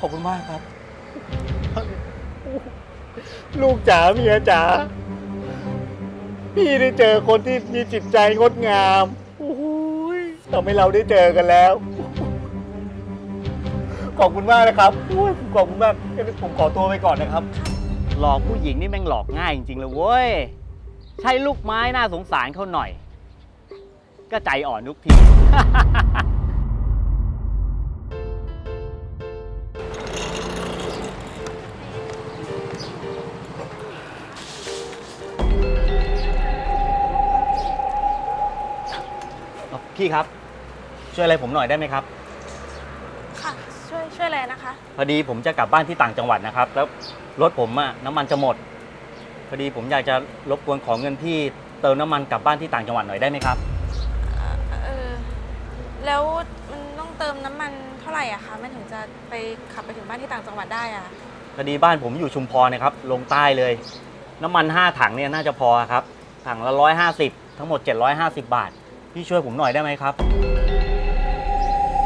ขอบคุณมากครับ ลูกจ๋าเมียจ๋าพี่ได้เจอคนที่มีจิตใจงดงามโอ้ยทำให้เราได้เจอกันแล้ว ขอบคุณมากนะครับโอ้ยขอบคุณมากงั้นผมขอตัวไปก่อนนะครับ หลอกผู้หญิงนี่แม่งหลอกง่ายจริงๆเลยเว้ย ใช้ลูกไม้น่าสงสารเขาหน่อย ก็ใจอ่อนทุกที พี่ครับ ช่วยอะไรผมหน่อยได้ไหมครับ ค่ะ ช่วยช่วยอะไรนะคะ พอดีผมจะกลับบ้านที่ต่างจังหวัดนะครับ แล้วรถผมอะน้ำมันจะหมด พอดีผมอยากจะรบกวนขอเงินพี่เติมน้ำมันกลับบ้านที่ต่างจังหวัดหน่อยได้ไหมครับ เอ่อเออแล้วมันต้องเติมน้ำมันเท่าไหร่อะคะมันถึงจะไปขับไปถึงบ้านที่ต่างจังหวัดได้อะพอดีบ้านผมอยู่ชุมพรนะครับ ลงใต้เลย น้ำมัน 5 ถังเนี่ยน่าจะพอครับ ถังละ 150 ทั้งหมด 750 บาท พี่ช่วยผมหน่อยได้ไหมครับ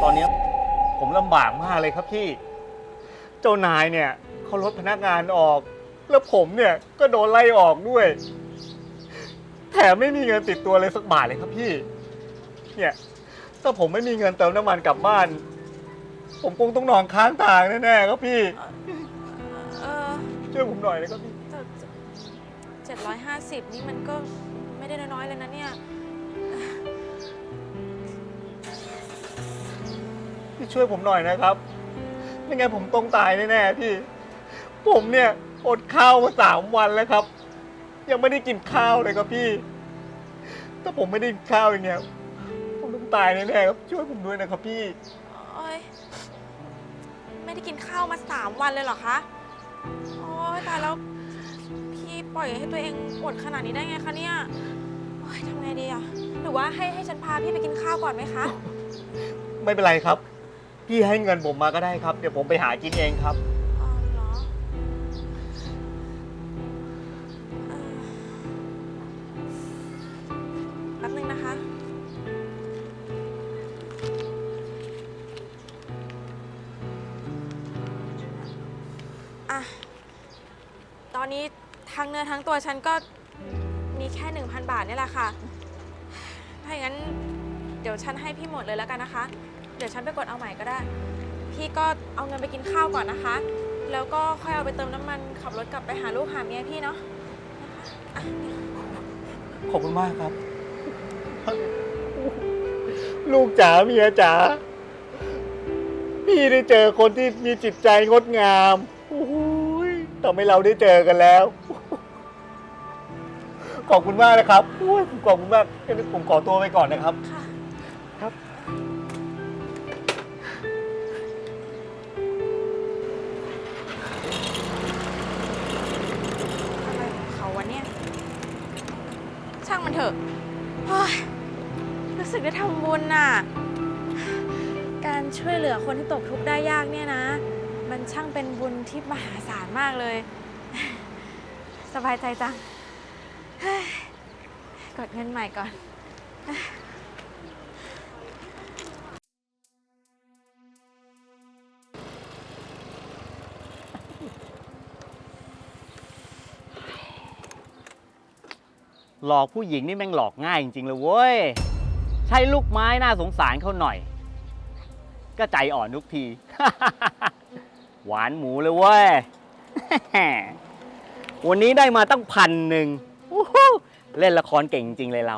ตอนเนี้ยผมลำบากมากเลยครับพี่ เจ้านายเนี่ยเขาลดพนักงานออก แล้วผมเนี่ยก็โดนไล่ออกด้วย แถมไม่มีเงินติดตัวเลยสักบาทเลยครับพี่ เนี่ยถ้าผมไม่มีเงินเติมน้ำมันกลับบ้าน ผมคงต้องนอนค้างทางแน่ๆครับพี่ เออช่วยผมหน่อยนะครับพี่ เจ็ดร้อยห้าสิบนี่มันก็ไม่ได้น้อยๆเลยนะเนี่ย ช่วยผมหน่อยนะครับไม่งั้นผมต้องตายแน่ๆพี่ ผมเนี่ยอดข้าวมาสามวันแล้วครับ ยังไม่ได้กินข้าวเลยครับพี่ ถ้าผมไม่ได้กินข้าวอย่างเงี้ยผมต้องตายแน่ๆครับช่วยผมด้วยนะครับพี่ โอ้ยไม่ได้กินข้าวมาสามวันเลยเหรอคะ โอ้ยตายแล้ว พี่ปล่อยให้ตัวเองอดขนาดนี้ได้ไงคะเนี่ย โอ้ยทำไงดีอะหรือว่าให้ให้ฉันพาพี่ไปกินข้าวก่อนไหมคะ ไม่เป็นไรครับ พี่ให้เงินผมมาก็ได้ครับ เดี๋ยวผมไปหากินเองครับ อ๋อเหรอเอ่อแป๊บนึงนะคะ อะ ตอนนี้ทั้งเนื้อทั้งตัวฉันก็มีแค่ 1,000 บาทนี่แหละค่ะ ถ้าอย่างนั้น เดี๋ยวฉันให้พี่หมดเลยแล้วกันนะคะ ดี๋ยวฉันไปกดเอาใหม่ก็ได้ พี่ก็เอาเงินไปกินข้าวก่อนนะคะ แล้วก็ค่อยเอาไปเติมน้ำมันขับรถกลับไปหาลูกหาเมียพี่เนาะนะคะอะขอบคุณมากครับ ลูกจ๋าเมียจ๋าพี่ได้เจอคนที่มีจิตใจงดงามโอ้ยทำให้เราได้เจอกันแล้ว ขอบคุณมากนะครับโอ้ยขอบคุณมากงั้นผมขอตัวไปก่อนนะครับ ค่ะ ครับ ช่างมันเถอะเฮ้ยรู้สึกได้ทำบุญน่ะ การช่วยเหลือคนที่ตกทุกข์ได้ยากเนี่ยนะ มันช่างเป็นบุญที่มหาศาลมากเลย สบายใจจังเฮ้ยกดเงินใหม่ก่อน หลอกผู้หญิงนี่แม่งหลอกง่ายจริงๆเลยเว้ย ใช้ลูกไม้น่าสงสารเขาหน่อย ก็ใจอ่อนทุกที หวานหมูเลยเว้ย วันนี้ได้มาตั้งพันหนึ่งเล่นละครเก่งจริงเลยเรา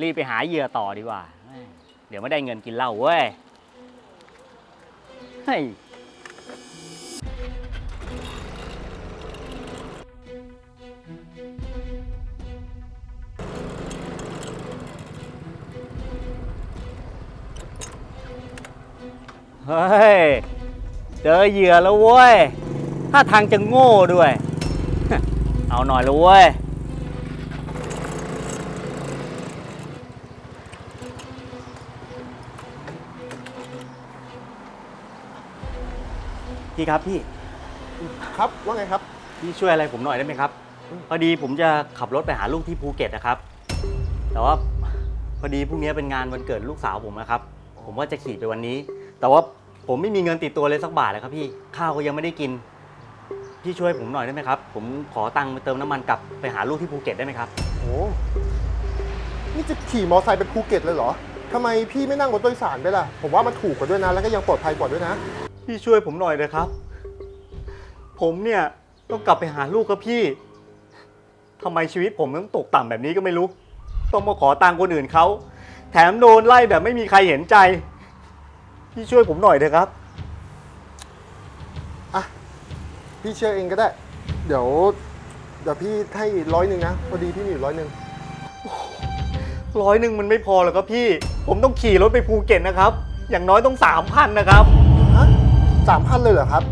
รีบไปหาเหยื่อต่อดีกว่า เดี๋ยวไม่ได้เงินกินเหล้าเว้ย เฮ้ย เฮ้ย เจอเหยื่อแล้วเว้ย ถ้าทางจะโง่ด้วย เอาหน่อยแล้วเว้ย พี่ครับพี่ ครับว่าไงครับ พี่ช่วยอะไรผมหน่อยได้ไหมครับ พอดีผมจะขับรถไปหาลูกที่ภูเก็ตนะครับ แต่ว่าพอดีพรุ่งนี้เป็นงานวันเกิดลูกสาวผมนะครับ ผมว่าจะขี่ไปวันนี้ แต่ว่าผมไม่มีเงินติดตัวเลยสักบาทเลยครับพี่ข้าวก็ยังไม่ได้กิน พี่ช่วยผมหน่อยได้ไหมครับ ผมขอตังค์ไปเติมน้ำมันกลับไปหาลูกที่ภูเก็ตได้ไหมครับ โอ้นี่จะขี่มอไซค์ไปภูเก็ตเลยเหรอทำไมพี่ไม่นั่งรถโดยสารไปล่ะ ผมว่ามันถูกกว่าด้วยนะ แล้วก็ยังปลอดภัยกว่าด้วยนะ พี่ช่วยผมหน่อยนะครับ ผมเนี่ยต้องกลับไปหาลูกครับพี่ทำไมชีวิตผมต้องตกต่ำแบบนี้ก็ไม่รู้ ต้องมาขอตังค์คนอื่นเขา แถมโดนไล่แบบไม่มีใครเห็นใจ พี่ช่วยผมหน่อยเถอะครับอะพี่เชื่อเองก็ได้ เดี๋ยว เดี๋ยวพี่ให้ร้อยหนึ่งนะพอดีพี่มีอยู่ร้อยหนึ่งร้อยหนึ่งมันไม่พอหรอกครับพี่ ผมต้องขี่รถไปภูเก็ตนะครับ อย่างน้อยต้องสามพันนะครับ ฮะสามพันเลยเหรอครับ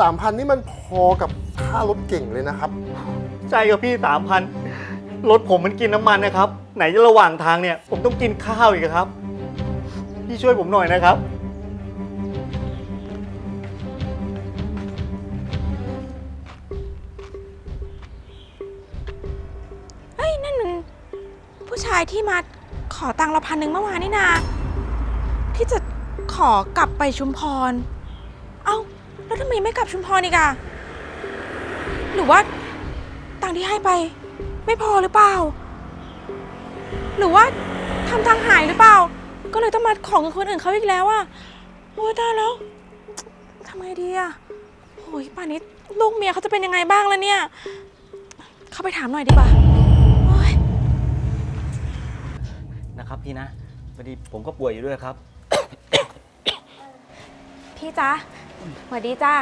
สามพันนี่มันพอกับค่ารถเก่งเลยนะครับ ใช่ครับพี่สามพันรถผมมันกินน้ำมันนะครับ ไหนจะระหว่างทางเนี่ย ผมต้องกินข้าวอีกอะครับ พี่ช่วยผมหน่อยนะครับ เฮ้ย นั่นมันผู้ชายที่มาขอตังค์เราพันหนึ่งเมื่อวานนี่นา ที่จะขอกลับไปชุมพร เอ้า แล้วทำไมไม่กลับชุมพรอีกอะหรือว่าตังค์ที่ให้ไป ไม่พอหรือเปล่า หรือว่าทำตังค์หายหรือเปล่า ก็เลยต้องมาของเงินคนอื่นเขาอีกแล้วอะโอ้ยตายแล้วทำไงดีอะโอ้ยป่านนี้ลูกเมียเขาจะเป็นยังไงบ้างแล้วเนี่ย เข้าไปถามหน่อยดีกว่าโอ๊ยนะครับพี่นะพอดีผมก็ป่วยอยู่ด้วยครับ พี่จ๊ะสวัสดีจ้า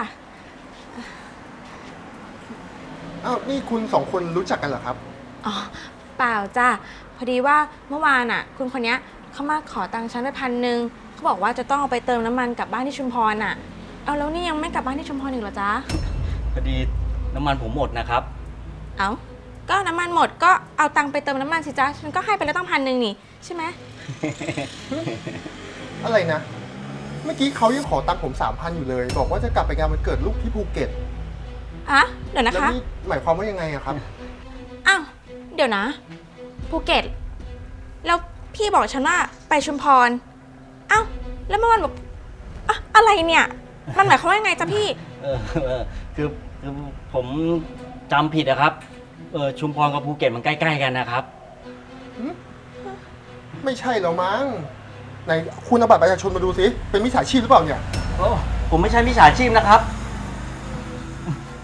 อ้าว นี่คุณสองคนรู้จักกันเหรอครับ อ๋อ เปล่าจ้าพอดีว่าเมื่อวานอะ คุณคนเนี้ย เขามาขอตังค์ฉันไปพันหนึ่งเขาบอกว่าจะต้องเอาไปเติมน้ำมันกลับบ้านที่ชุมพรอะ เอาแล้วนี่ยังไม่กลับบ้านที่ชุมพรอีกเหรอจ๊ะ พอดีน้ำมันผมหมดนะครับ เอาก็น้ำมันหมดก็เอาตังค์ไปเติมน้ำมันสิจ๊ะ ฉันก็ให้ไปแล้วตั้งพันหนึ่งนี่ใช่ไหมอะไรนะ เมื่อกี้เขายังขอตังค์ผมสามพันอยู่เลย บอกว่าจะกลับไปงานวันเกิดลูกที่ภูเก็ตอะเดี๋ยวนะแล้วคะ นี่หมายความว่ายังไงอะครับ อ้าว เดี๋ยวนะ ภูเก็ต แล้ว พี่บอกฉันว่าไปชุมพรอ้าวแล้วเมื่อวานบอกอะอะไรเนี่ย มันหมายความว่ายังไงจ๊ะพี่ เออเออคือคือผมจำผิดนะครับเออชุมพรกับภูเก็ตมันใกล้ๆกันนะครับ ไม่ใช่แล้วมั้งไหนคุณเอาบัตรประชาชนมาดูสิ เป็นมิจฉาชีพหรือเปล่าเนี่ย โอ้ผมไม่ใช่มิจฉาชีพนะครับ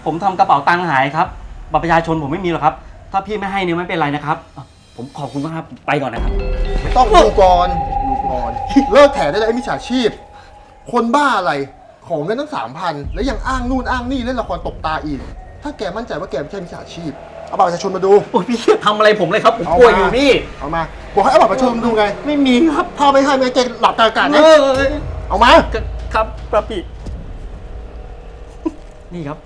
ผมทำกระเป๋าตังค์หายครับบัตรประชาชนผมไม่มีหรอกครับ ถ้าพี่ไม่ให้เนี่ยไม่เป็นไรนะครับอะ ผมขอบคุณมากครับ ไปก่อนนะครับไม่ต้องดูก่อนดูก่อนเลิกแถได้แล้วไอ้มิจฉาชีพ คนบ้าอะไร ของเงินตั้งสามพันแล้วยังอ้างนู่นอ้างนี่เล่นละครตบตาอีก ถ้าแกมั่นใจว่าแกไม่ใช่มิจฉาชีพ เอาบัตรประชาชนมาดู โอ้ยพี่อย่าทำอะไรผมเลยครับ ผมเอาป่วยมาอยู่พี่ เอามาบอกให้เอาบัตรประชาชนมาดูไง ไม่มีครับถ้าไม่ให้ไม่ให้แกหลับตาอากาศเอนะอเอามา ครับครับพี่ นี่ครับ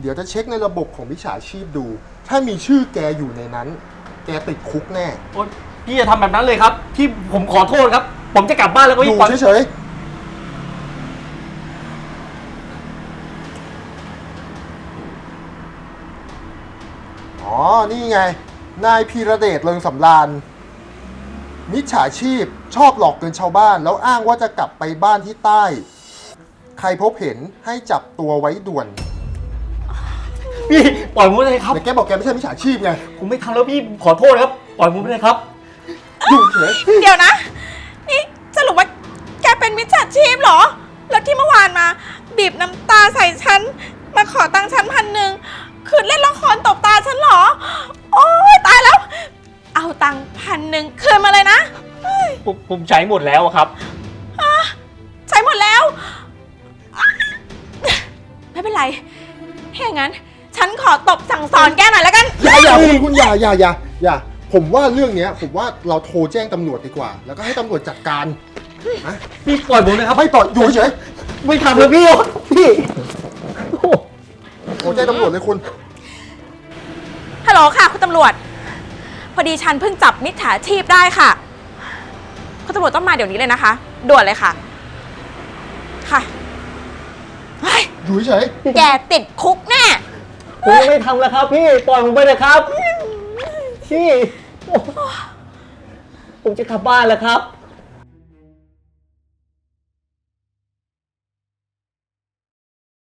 เดี๋ยวจะเช็คในระบบของมิจฉาชีพดู ถ้ามีชื่อแกอยู่ในนั้น แกติดคุกแน่โอ๊ยพี่จะทำแบบนั้นเลยครับ พี่ผมขอโทษครับ ผมจะกลับบ้านแล้วก็อพี่ยู่ปล่อยเฉยๆอ๋อ นี่ไง นายพีระเดชเริงสำราญ มิจฉาชีพชอบหลอกเงินชาวบ้าน แล้วอ้างว่าจะกลับไปบ้านที่ใต้ ใครพบเห็นให้จับตัวไว้ด่วน พี่ปล่อยผมไปเลยครับแต่แกบอกแกไม่ใช่มิจฉาชีพไงผมไม่ทำแล้วพี่ขอโทษครับ ปล่อยผมไปเลยครับอยู่เฉยเดี๋ยวนะ นี่สรุปว่าแกเป็นมิจฉาชีพเหรอ แล้วที่เมื่อวานมา บีบน้ำตาใส่ฉัน มาขอตังค์ฉันพันหนึ่งคือเล่นละครตบตาฉันเหรอ โอ๊ยตายแล้ว เอาตังค์พันหนึ่งคืนมาเลยนะผมผมใช้หมดแล้วอะครับใช้หมดแล้ว ไม่เป็นไรถ้าอย่างนั้นฉันขอ ตบสั่งสอนแกหน่อยแล้วกัน อย่าอย่าคุณคุณอย่าอย่าอย่าอย่าผมว่าเรื่องเนี้ย ผมว่าเราโทรแจ้งตำรวจดีกว่า แล้วก็ให้ตำรวจจัดการนะพี่ปล่อยผมเลยครับไม่ปล่อยอยู่เฉยไม่ทำแล้วพี่พี่โอ้โหโทรแจ้งตำรวจเลยคุณฮัลโหลค่ะ คุณตำรวจ พอดีฉันเพิ่งจับมิจฉาชีพได้ค่ะ คุณตำรวจต้องมาเดี๋ยวนี้เลยนะคะ ด่วนเลยค่ะ ค่ะเฮ้ยอยู่เฉยแกติดคุกแน่ ผมยังไม่ทำแล้วครับ พี่ปล่อยผมไปเลยครับ พี่โอ้ผมจะกลับบ้านแล้วครับ